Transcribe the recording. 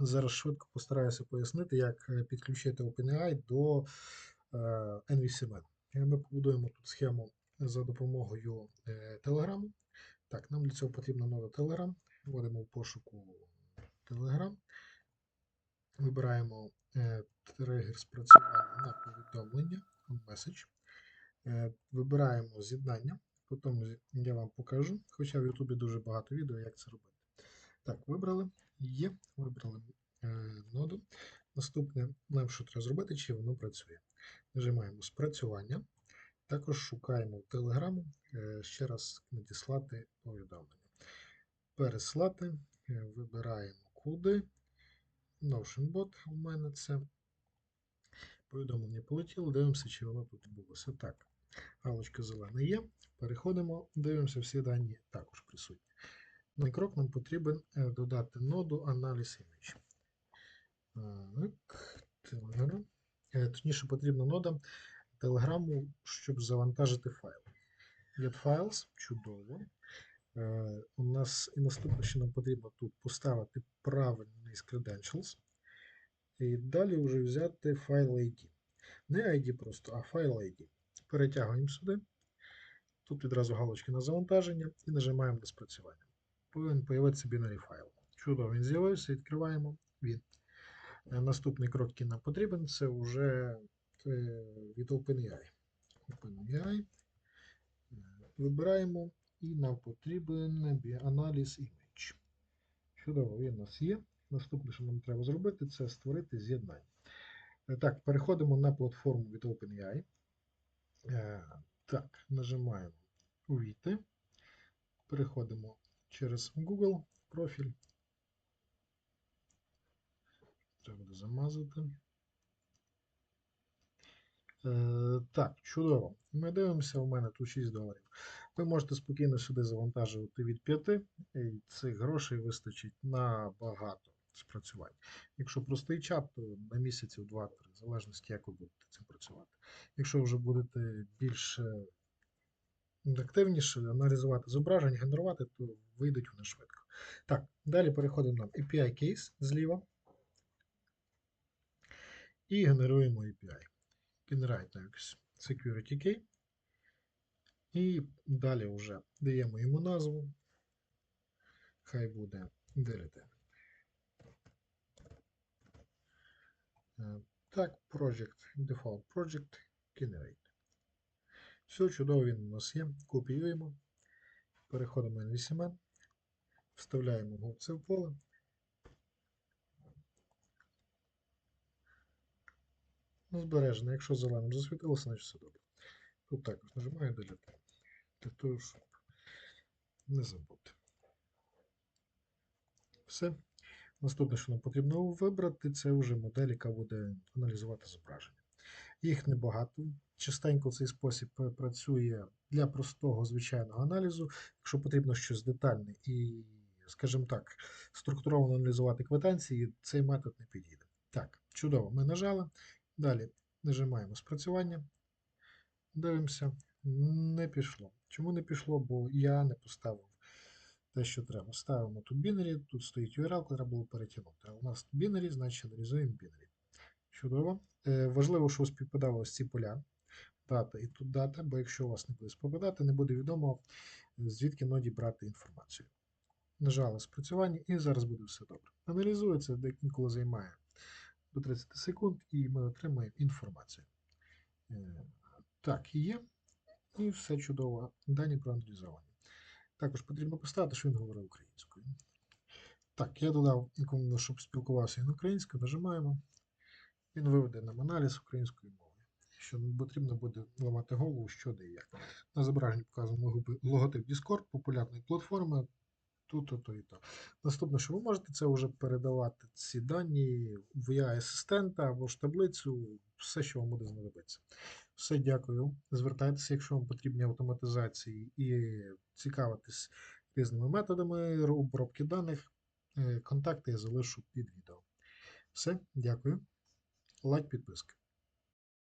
Зараз швидко постараюся пояснити, як е, підключити OpenAI до е, NVCMN. Е, Ми побудуємо тут схему за допомогою е, Telegram. Так, нам для цього потрібна нова Telegram. Вводимо в пошуку Telegram. Вибираємо е, тригер спрацювання на повідомлення. Е, Вибираємо з'єднання. Потім я вам покажу, хоча в Ютубі дуже багато відео, як це робити. Так, вибрали. Є, вибрали е, ноду. Наступне, нам що треба зробити, чи воно працює. Нажимаємо спрацювання. Також шукаємо в Telegram е, ще раз надіслати повідомлення. Переслати, е, вибираємо куди. NotionBot у мене це. Повідомлення полетіло, дивимося, чи воно тут відбулося. Так, галочка зелена є. Переходимо, дивимося, всі дані також присутні. На крок нам потрібен е, додати ноду аналіз. Так, Telegram. Е, Точніше, потрібна нода Telegram, щоб завантажити файл. Get files, чудово. Е, У нас і наступне, що нам потрібно тут поставити правильний з credentials. І далі вже взяти файл ID. Не ID просто, а файл ID. Перетягуємо сюди. Тут відразу галочки на завантаження і нажимаємо на спрацювання. Повинен появитися binary файл. Чудово, він з'явився, відкриваємо він. Е, Наступний крок, який нам потрібен, це вже е, від OpenAI. OpenAI. Е, Вибираємо і нам потрібен аналіз image. Чудово, він у нас є. Наступне, що нам треба зробити, це створити з'єднання. Е, Так, переходимо на платформу від OpenAI. Е, Так, нажимаємо Увійти. Переходимо через Google профіль. Треба буде замазати. Е, так, чудово. Ми дивимося, у мене тут 6 доларів. Ви можете спокійно сюди завантажувати від 5, і цих грошей вистачить на багато спрацювань. Якщо простий чат, то на місяців 2-3, в залежності, як ви будете цим працювати. Якщо вже будете більш е, активніше аналізувати зображення, генерувати, то вийдуть вони швидко. Так, далі переходимо на API case зліва і генеруємо API. Generate якось security key. І далі вже даємо йому назву. Хай буде DLT. Е, Так, project, default project, generate. Все, чудово він у нас є. Копіюємо. Переходимо на NVCMN. Вставляємо його в поле. Збережено. Якщо зеленим засвітилося, значить все добре. Тут також нажимаю Delete. Для того, щоб не забути. Все. Наступне, що нам потрібно вибрати, це вже модель, яка буде аналізувати зображення. Їх небагато. Частенько цей спосіб е, працює для простого звичайного аналізу. Якщо потрібно щось детальне і, скажімо так, структуровано аналізувати квитанції, цей метод не підійде. Так, чудово, ми нажали. Далі нажимаємо спрацювання. Дивимося. Не пішло. Чому не пішло? Бо я не поставив те, що треба. Ставимо тут binary, тут стоїть URL, треба було перетягнути. А у нас binary, значить аналізуємо binary. Чудово. Е, важливо, що співпадали ось ці поля. Дата і тут дата, бо якщо у вас не буде співпадати, не буде відомо, е, звідки ноді брати інформацію. Нажали спрацювання і зараз буде все добре. Аналізується, де інколи займає до 30 секунд, і ми отримаємо інформацію. Е, Так, є. І все чудово. Дані проаналізовані. Також потрібно поставити, що він говорить українською. Так, я додав, щоб спілкувався він українською, нажимаємо. Він виведе нам аналіз української мови. Що потрібно буде ламати голову, що де і як. На зображенні показуємо логотип- Discord, популярної платформи. Тут, то, і то. Наступне, що ви можете, це вже передавати ці дані в асистента або ж таблицю, все, що вам буде знадобитися. Все, дякую. Звертайтеся, якщо вам потрібні автоматизації і цікавитись різними методами обробки даних. Е, Контакти я залишу під відео. Все, дякую. Лайк, підписка.